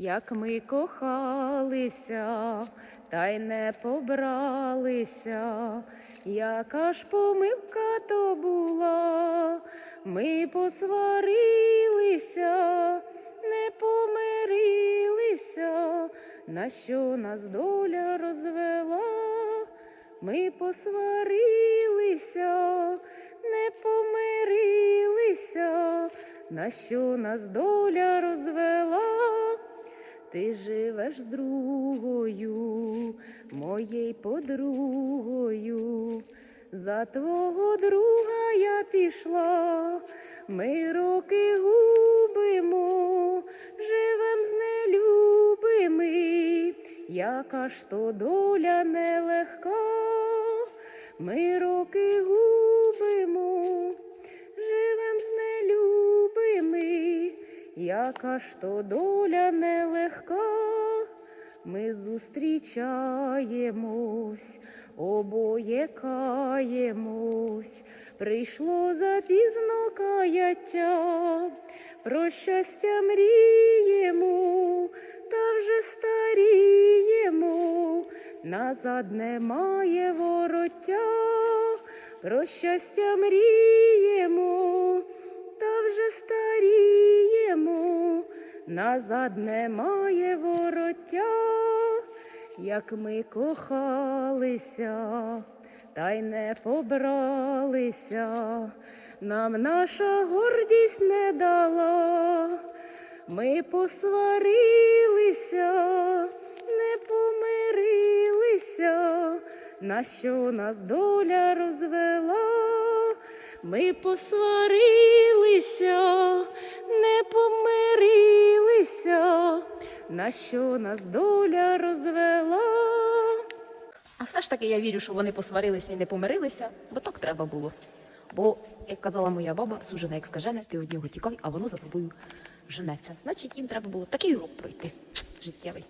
Як ми кохалися, та й не побралися, яка ж помилка то була, ми посварилися, не помирилися, на що нас доля розвела, ми посварилися, не помирилися, на що нас доля розвела. Ти живеш з другою, моєю подругою. За твого друга я пішла, ми роки губимо, живем з нелюбими, яка ж то доля нелегка, ми роки губимо, живем з нелюбими, яка ж то доля нелегка, ми зустрічаємось, обоє каємось, прийшло запізно каяття, про щастя мріємо, та вже старіємо, назад немає вороття, про щастя мріємо, назад немає вороття, як ми кохалися, та й не побралися, нам наша гордість не дала, ми посварилися, не помирилися, на що нас доля розвела. Ми посварилися, не помирилися, на що нас доля розвела. А все ж таки я вірю, що вони посварилися і не помирилися, бо так треба було. Бо, як казала моя баба, сужена як скажене, ти од нього тікай, а воно за тобою женеться. Значить, їм треба було такий урок пройти життєвий.